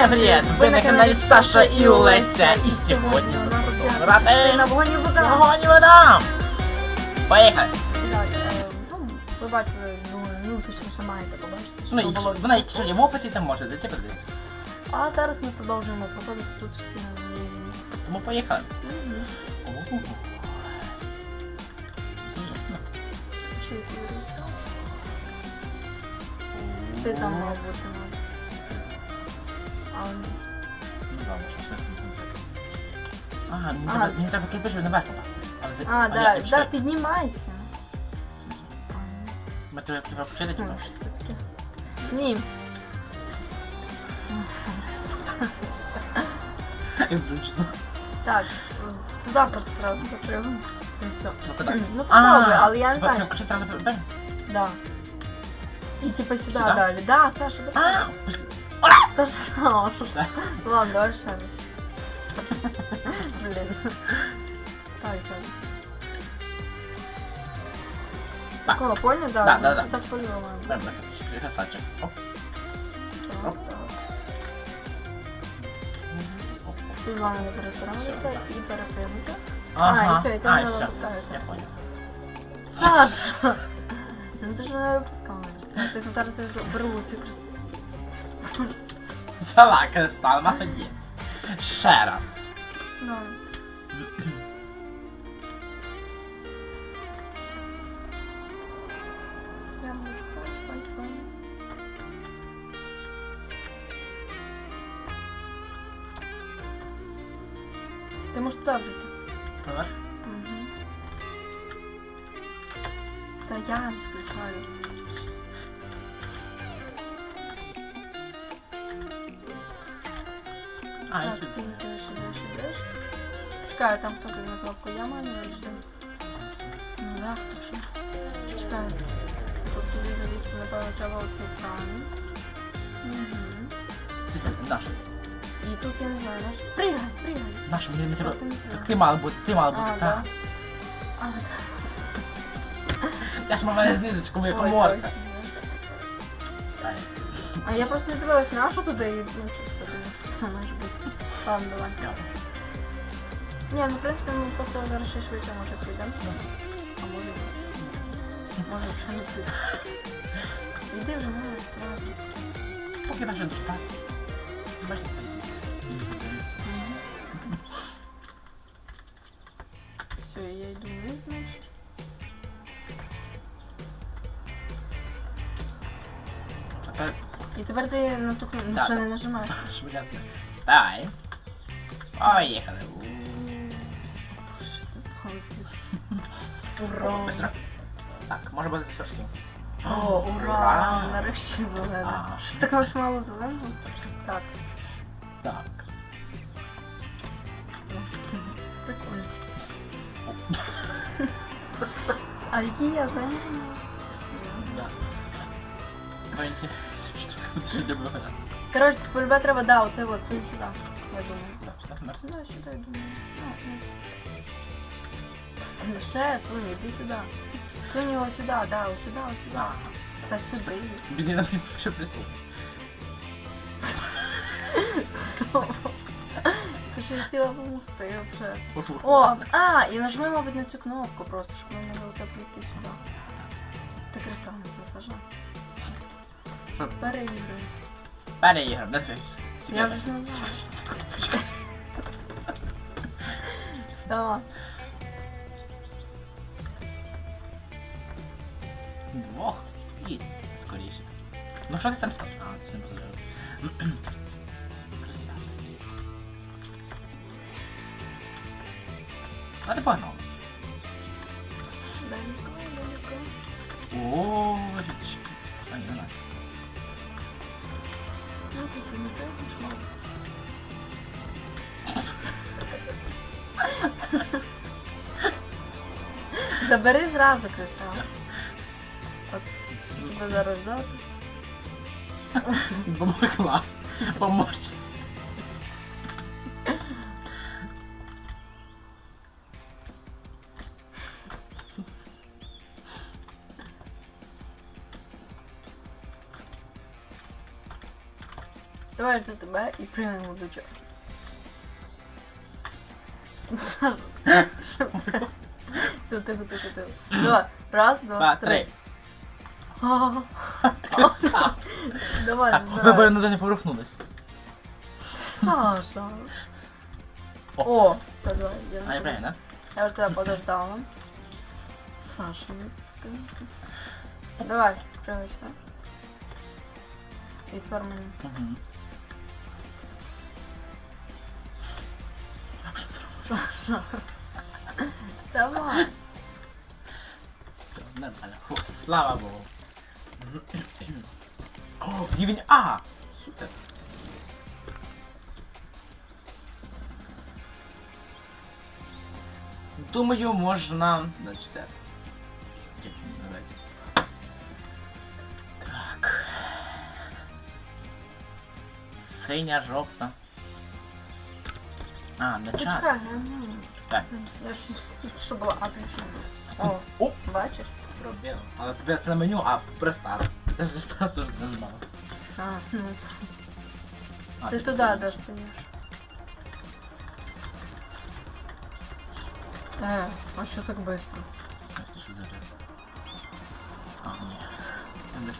Всем привет! Ви на каналі Саша і Олеся. І сьогодні ми будемо грати на вогоні вода. Вода! Е, ну, ви бачили, ну, ну точніше маєте побачити, що Ну, і було. вона є в описі, там можна зайти подивитися. А зараз ми продовжуємо проходити тут всі на Тому поїхали. Мгм. Ого. Дійсно. Чи ти Ти там мав бути. ну. А, Ну, ладно, що щось не знаю. Ага, мені Ага. треба- мені треба кипишу наверх попасти. Але ви- а, я- да, да, чекаю. піднімайся. Ми тебе треба включити, Ну, типа? щось все-таки. Ні. Зручно. Так, туди просто. І все. Ну? Ну попробуй, але я не знаю. це що- включити зразу бем? Да. І типа сюди Сюди? далі. Да, Саша, А, давай. Та що? да. Ладно, давай ще раз. Блін. Так, так. Так. Такого, понял? Да, Да, да, да. Це так по-любому. Бем, бем, красавчик. Оп. Так, так. Тут головне не перестаратися Все, так. і перепрямити. Ага. і все, і там а, не все. випускаєте. Я понял. Саша! Ну ти ж не випускаєшся. Ти зараз я беру цю красоту. Взяла кристал, молодець. Ще раз. Ну. Я Ще. Чекай. Щоб туди залізти, напевно, треба оцей кран. Угу. Це наш. І тут я не знаю, наш. Спригай, пригай. Наш, мені не треба. Що ти не Так ти мала бути, ти мала бути, А, так. да. А, так. Я ж мала знизочку, моя Ой, коморка. точно, да. А я просто не дивилась на що туди і ну, чисто думаю, що це може бути. Ладно, давай. Ні, ну в принципі ми просто зараз ще швидше може прийдемо. Може. Може вже не прийде. Іди вже ну, сразу. Поки наше дочитати. Бачите? Все, я йду вниз, значить. А тепер І тепер ти на ту кнопку Да, ще да. не нажимаєш. швидко. Вставай. Поїхали. Ура! Быстро. Так, може бути все ж О, ура! Нарешті зелена. А. Щось такого ж мало зеленого. Так, Так. прикольно. А які я зелені? Да. Маленькі. Що для мене? Коротше, полюбе треба, да, оце от, сунь сюди, я думаю. Так, так, так. Сюди, я думаю. Ну, ну. Ще, сунь, іди сюди. Сунь його сюди, да, ось сюди, ось сюди. Та сюди. Бідний нам ще прислуг. Сово. Це ж я хотіла допомогти вже. О, а, і нажми, мабуть, на цю кнопку просто, щоб ми могли оце прийти сюди. Ти кристал не засажав. Що? Переігруй. Переіграв, не дивись. Я вже не знаю. Давай. Двох і скоріше. Ну що ти там став? А, це не позабив. А ти погнав. Далеко, далеко. О, річки. А. Ну, тут не мабуть. Забери зразу кристал. Тебе зараз дати. Помогла. Поможешь. Давай до і приймемо одночасно. Саша, що ти? Все, тихо, тихо, тихо. Давай, раз, два, Два, три. Давай, Так, ви забирай. б не поверхнулись. Саша. О. Все, давай. я А я правильно? Я вже тебе подождала. Саша, ну таке. Давай, привычно. І тепер мені. Саша. Давай. Все, нормально. Фу, слава богу. О, рівень А! Супер. Думаю, можна зачитати. Як він називається? Так. Синя, жовта. А, на час. Почекай, ну, Так. це- я ж стільки що була, а це що було. О, О, бачиш? пробіл. Але тепер це на меню, а престарт. Це ж рестарт теж не знав. А, ну. А, Ти ти туди достаєш. Е, а що так швидко? В смысле, що за реп? А, ні. Десь-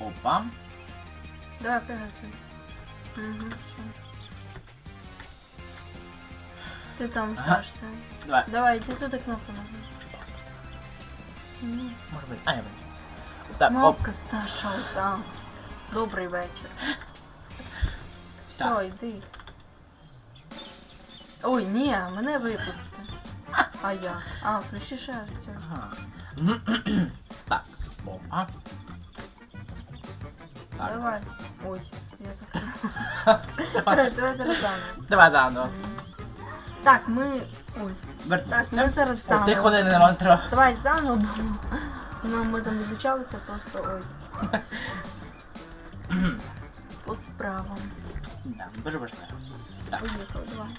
Опа. Давай, приготуй. Угу, все. Ти там Ага. це. Давай. Давай, ти туди кнопку нажми. Ні. Може бути. А, я бачу. Так, оп. Кнопка, Саша, там. Добрий вечір. Так. Все, йди. Ой, ні, мене випусти. А я. А, включи ще раз цього. Ага. Так. Так. Давай. Ой, я. Короче, давай зараз заново. Давай заново. Так, ми. Ой. Так, ми зараз О, Три заново. нам треба. Давай заново, ну, ми там відлучалися просто ой. По справам. Да, дуже важливо. Так. Поїхали, давай.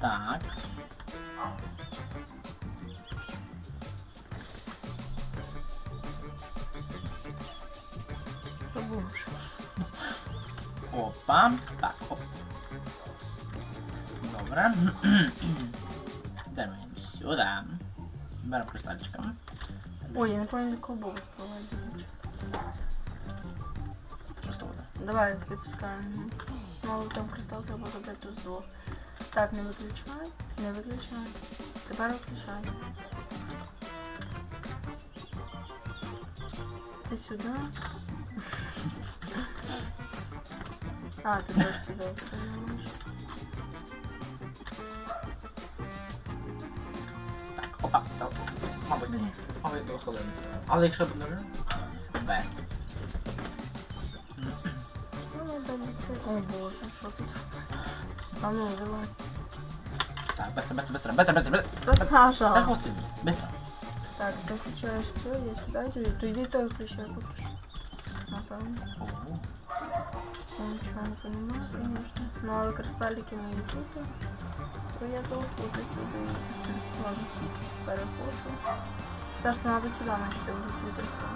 Так. Опа. Так, оп. Добре. Йдемо сюди. Беремо кристальчика. Ой, я не пам'ятаю, якого впливати. Що з того? Давай, відпускаємо. Але там кристал треба робити з двох. Так, не виключай, не виключай. Тепер виключай. Ти сюди. А, ти теж сюди виключаєш. Так, опа. так. Мабуть, Блін. мабуть, до хвилини. Але якщо б не Б. Ну, я далі це- О боже, що тут? А ну, вилазь. Так, быстро, быстро, быстро, быстро, быстро, быстро. Та Так, Саша. господи, быстро. Так, ти включаєш це, я сюди йду. То йди той включай поки що. Напевно. О, Я нічого не понимаю, конечно. Ну, але кристалики мої тут. То я то тут сюди. Ладно, перехожу. Саш, мабуть, сюди начати вже твій кристал.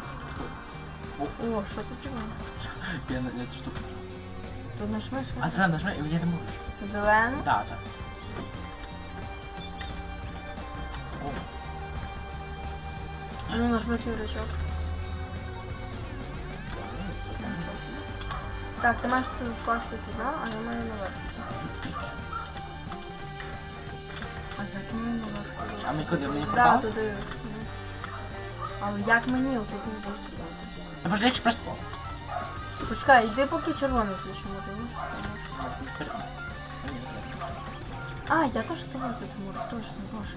О, що ти чого? Я на я цю штуку. Тут нажмеш? А зелено нажми, і я не можу. Зелену? Да, так. О, Ну, нажми цей рычаг. Так, ти маєш тут вкласти туди, а я маю наверх. А як мені наверх? А ми куди? Мені Да, портал? туди. Ну. Але як мені отут не буде стріляти? Та може легче просто. Почекай, йди поки червоний включи, може, ні? А, я теж з тобою тут можу, точно, боже.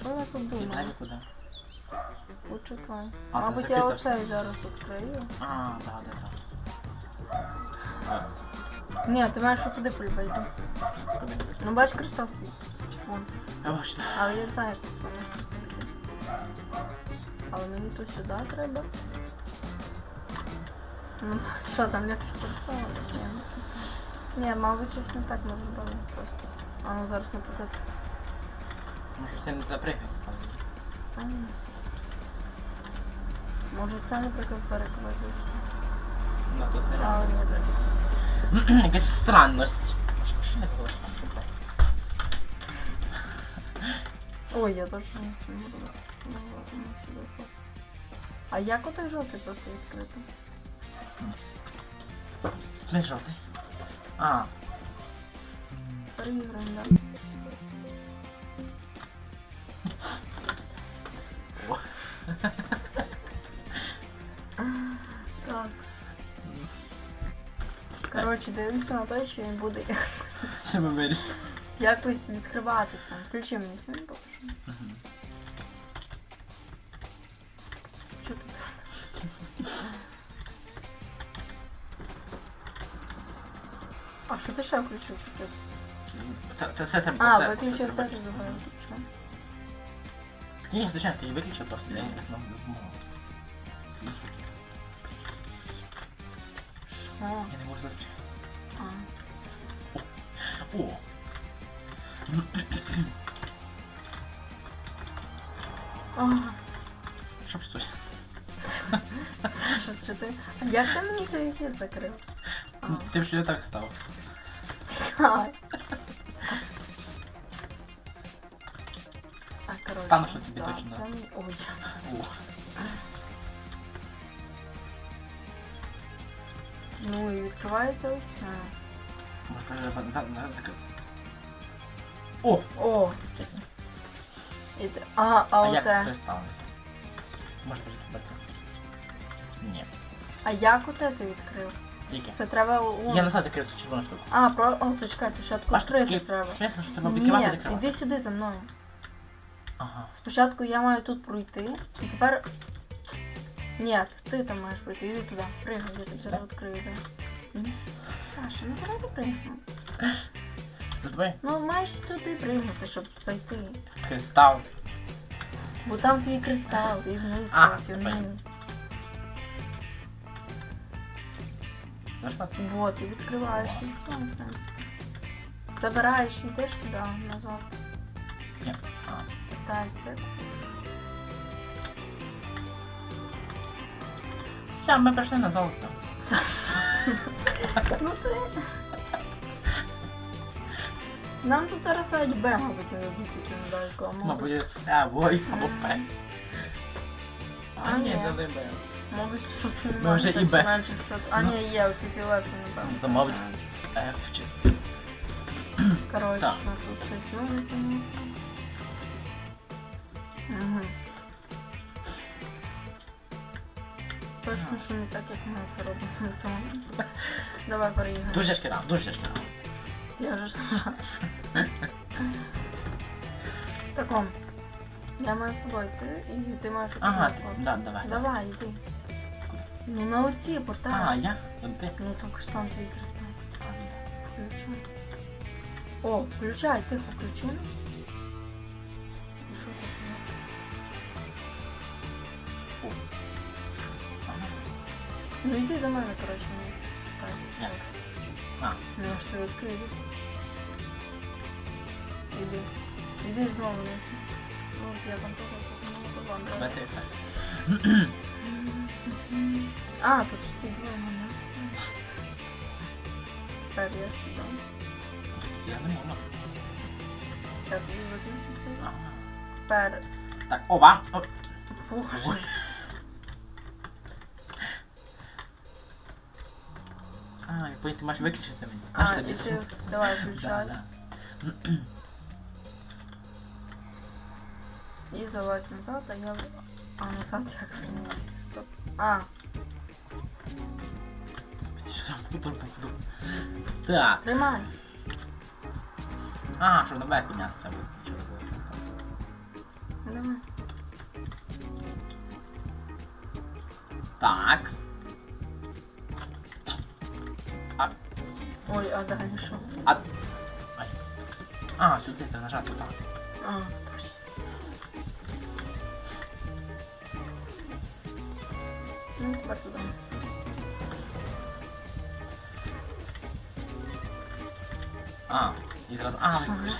Що я тут Далі думаю? куди? Почекай. А, ти Мабуть, я закрита оцей зараз відкрию. А, да, да, да. Ні, ти маєш туди полюбити. Ну бач кристал свій. Вон. Я бачу. Але я знаю. Але мені то сюди треба. Ну, що там легше поставити? Ні, мабуть, щось не так може бути просто. А ну зараз, наприклад. Може все не ні. Може це, наприклад, перекладеш. Якась странність. Що- не? Ой, я теж не буду. А як отой жовтий просто відкрити? Смесь жовтий. А. Переіграємо, да. Коротше, дивимося на те, що він буде вирішили. якось відкриватися. Включи мені цю що. Тут? А що ти ще включив? Що ти? Це, це все треба. А, це- виключив все, треба ти Ні, звичайно, ти її виключив просто, я їх ну, допомогу. О! Ага. Що б стоїть? Саша, що ти? А як ти мені цей ефір закрив? А, Ти вже так став. чекай. А, коротше. Стану, що тобі да, точно. це Ой. О. Ну і відкривається ось це. Може, каже, за, за, закрив. О! О, Чесно. і те- а, а А як оце. переставити? Може пересипати? Ні. А як оте ти відкрив? Яке? Це треба у. Я назад закрив ту червону штуку. А, про. О, то чекай, спочатку Бачиш, тут відкрити такий треба. смісно, що треба відкривати і Ні, закривати. іди сюди за мною. Ага. Спочатку я маю тут пройти, і тепер. Ні, ти там маєш пройти, іди туди. Пригай, я тобі зараз відкрию, да. Саша, ну давай ти пригай. За тобою? Ну маєш сюди пригнути, щоб зайти. Кристал. Бо там твій кристал, і вниз А, Нажмати? вот, і відкриваєш і все, в принципі. Забираєш і йдеш туди, назад. Ні. А. Питаєшся. Ми прийшли на золото. Ну ти. Нам тут зараз навіть Б, мабуть, не дадуть цю медальку, а може. Мабуть, це або або Ф. А А, ні, ні. дали Б. Мабуть, просто Ми немає вже і Б. А Ну. ні, є, оці фіолетові, напевно. То, мабуть. Ф чи С. Коротше, Так. тут щось новенького. Угу. Точно, що не так, як ми це робимо на цьому. Давай переїгаємо. Дуже тяжкий раунд, дуже тяжкий раунд. Я вже сказала. Так он. Я маю з тобою йти, і ти маєш Ага, ти- да, давай. Давай, йди. Ну на оці портали. А, я? Там ти? Ну так ж там твій кристал. А, ну, Включай. О, включай, тихо, включи. Ну йди до мене, коротше, не так. Як? А, Ну я ж ти відкрию. Іди. Іди знову не. Ну, я там давай. ти Ф. А, тут всі дві у мене. Тепер я сюди. Я не можу. Я виключу це. Тепер. Так. Оп. Боже. А, я понял, ти маєш виключити мені. А, що і тобі ти це? давай Да, включай. да. І залазь назад, а я... А, назад як? Стоп. А, Що я в кутур попаду? Так. тримай. А, щоб наверх піднятися буде. Нічого не буде. Давай. Так. а дальше що? А... Ай. А, сюди треба нажати, так. А, точно. Ну, тепер туди. А, і раз... А, виключи.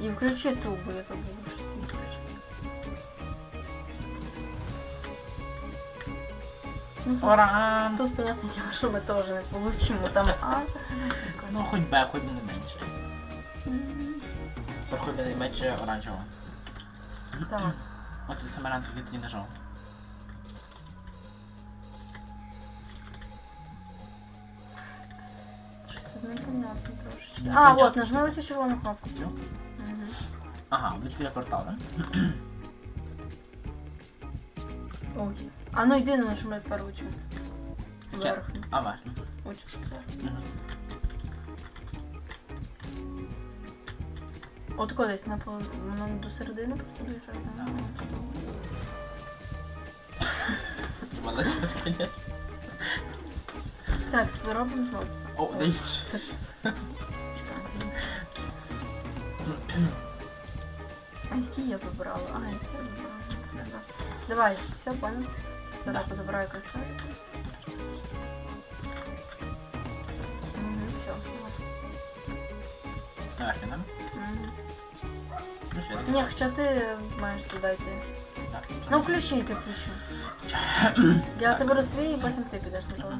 І включи трубу, я забула. Ну, Ура! Тут, понятно, дело, що ми теж не получимо. Там А. Ну, хоч Б, хоч би не менше. Тепер хоч би не менше оранжевого. Так. От і саме ранку тоді нажав. Непонятно трошечки. А, Непонятно. от, нажми оцю червону кнопку. Цю? Мгм. Ага, відкрив портал, да? Ой. А ну йди нажми. Ще- Верхню. А, важно. Оцю вверх. Мгм. От кудись на пол... воно до середини просто доїжджає. Да. Молодець, конечно. Так, це робимо знову. О, Ой, дивіться. Це ж. Чекай. А які я вибрала? А, я це вибрала. Давай, все, понял. Зараз Да. позабираю кристалики. Угу, все. Наверх, не Угу. Ну що, Ні, хоча ти маєш туди йти. так. Ну включи, ти включи. Я заберу свій і потім ти підеш на того.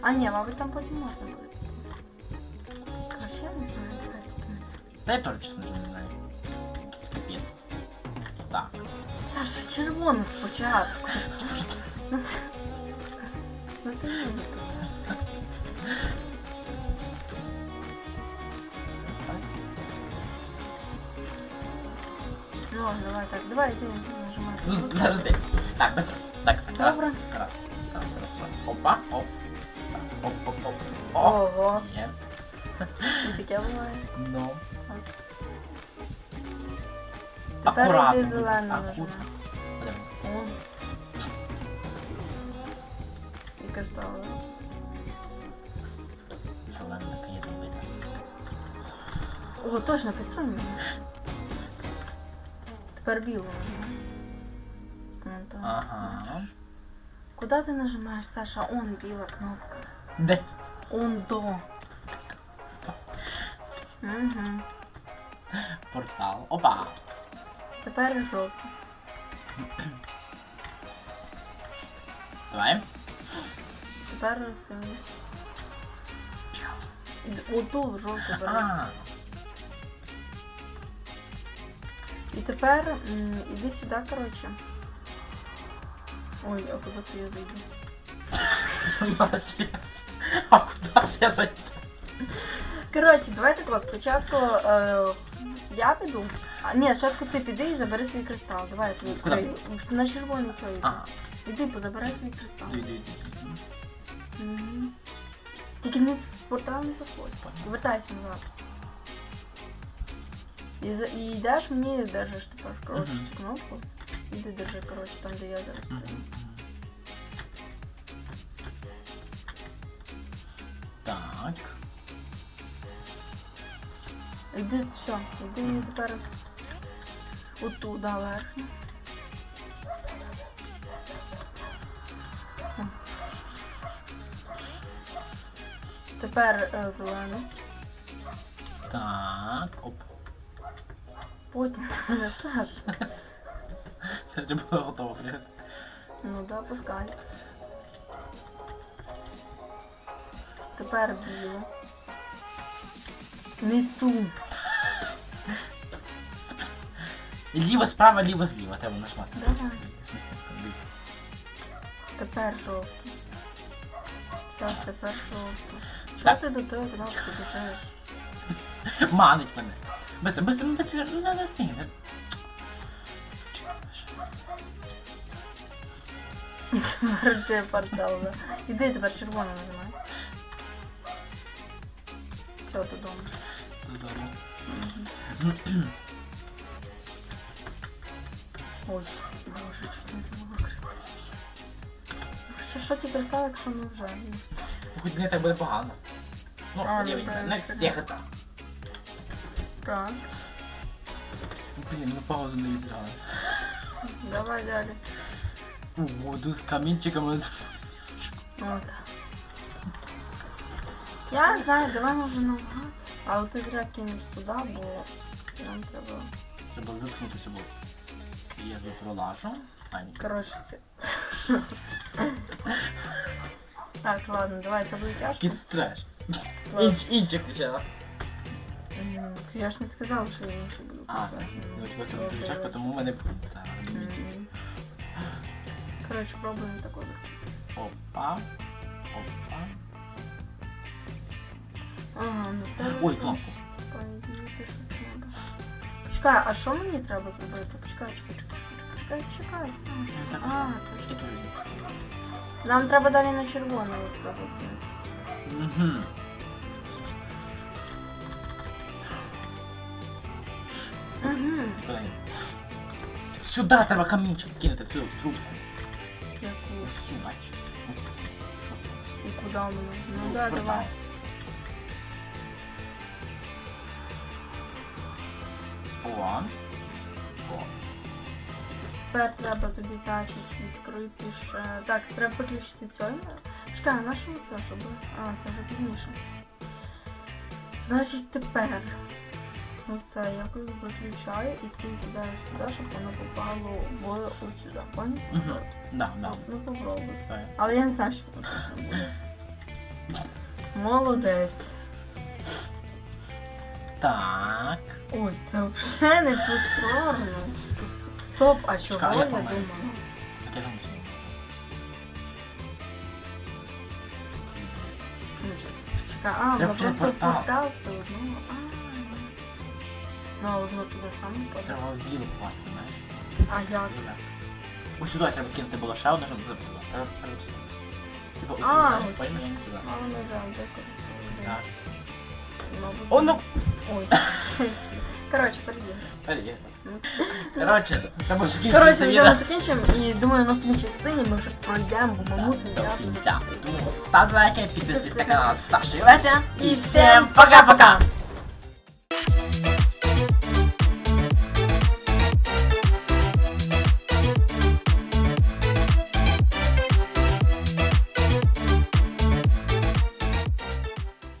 А ні, мабуть, там потім можна буде. Короче, я не знаю. Та я теж, чесно, не знаю. Якийсь капець. Так. Саша, червоно спочатку. Ну. Ну ти не туди. Ну, давай так. Давай, йди, нажимай. Ну, з- Так, быстро. Так, так, раз. Добре. Раз. Раз, раз, раз. Опа, оп. Так, оп, оп, оп. О, Ого, є. і таке буває. Ну. Тепер Аку- нажимай. Подивимо. І кристали. Зелений наконец вийде. О, точно, підсунь. Тепер. Вон там. Ага. Куда ти нажимаєш, Саша? Он біла кнопка. Де? Он до. Угу. Портал. Опа. Тепер жовтий. Давай. Тепер синій. Оту жовту бери. А, І тепер м, іди сюди, коротше. Ой, а куди це я зайду? молодець. А куди це я зайду? Коротше, давай так ось, спочатку е, я піду. А, ні, спочатку ти піди і забери свій кристал. Давай я тобі Куди? відкрию. На червоний той. Ага. Іди, позабирай свій кристал. Йди, йди, йди. Мгм. Тільки не в портал не заходь. Вертайся назад. І, за- і йдеш мені держиш тепер, коротше, Мгм. цю кнопку. Іди держи, коротше, там, де я зараз. Мгм. стою. Так. Іди, все, іди тепер отуда верхню. Тепер е. Так. Оп. Потім забереш Саша. Це було готово приїхати. Ну да, пускай. Тепер біло. Не ту. Ліво справа, ліво зліва. Треба нажмати. Давай. Тепер жовту. Саш, тепер жовту. Чого Так. ти до тої кнопки біжиш? Манить мене. Быстро, быстро, быстро, ну зараз ти. Тепер це портал, да. Іди тепер червоно нажимай. Все, додому. Додому. Ой, боже, чуть не забула кристал. Хоча що ті кристали, якщо ми вже? Хоч не так буде погано. Ну, А, ну, подивіться, так, на так. всіх етапах. Так, Блін, ми паузу не відіграли. давай далі. У воду з камінчиками. з- Ну, так. Я знаю, давай може наугад. Але ти зря кинеш туди, бо нам треба. Треба заткнути собою. Я тут пролажу. А, ні. Коротше, це. Так, ладно, давай, це буде тяжко. Якийсь треш. Інч, інчик включила. М, Я ж не сказала, що я інше буду. А, писати. ну тебе це тяжко, добре. тому мене... Так, М. Коротше, пробуємо такого. Опа. Опа. Ага, ну це. Ой, вже, кнопку. по ідеї, що треба. Почекай, а що мені треба зробити? Почекай, чекай, чекай, чекай, чекай, чекай, сам. А, це ж. Нам треба далі на червоне оце викинути. Угу. Сюди треба камінчик кинути, ту трубку. Яку? Оцю. Оцю. І куди мене? Ну Ну, да, давай. О. О. Тепер треба тобі, значить, відкрити ще. Так, треба виключити цей. Чекай, на що це, щоб. А, це вже пізніше. Значить, тепер. Оце якось виключаю і ти кидаєш сюди, щоб воно попало в от сюди. Да, да. Ну попробуй. Так. Але я не знаю, що точно буде. Молодець. Так. Ой, це взагалі не сторону. Стоп, а чого я думала? Чекай, а, воно просто портал. портал все одно. А. Ну, але воно туди саме падає. Треба в білу попасти, знаєш. А як? Ось сюди треба кинути було ще одне, щоб туди було. Треба сюди. Типа оцю, А, знаєш, поймеш, сюди. сюди. А не жаль, дякую. Так. Мабуть, О, ну! Ой, Коротше. Ну. Коротше, це закінчення Коротше, на відео. закінчимо і думаю, на наступній частині ми вже пройдемо, бо ми До грати. Тому ставте лайки, підписуйтесь на канал Саша і Леся. І всім пока-пока!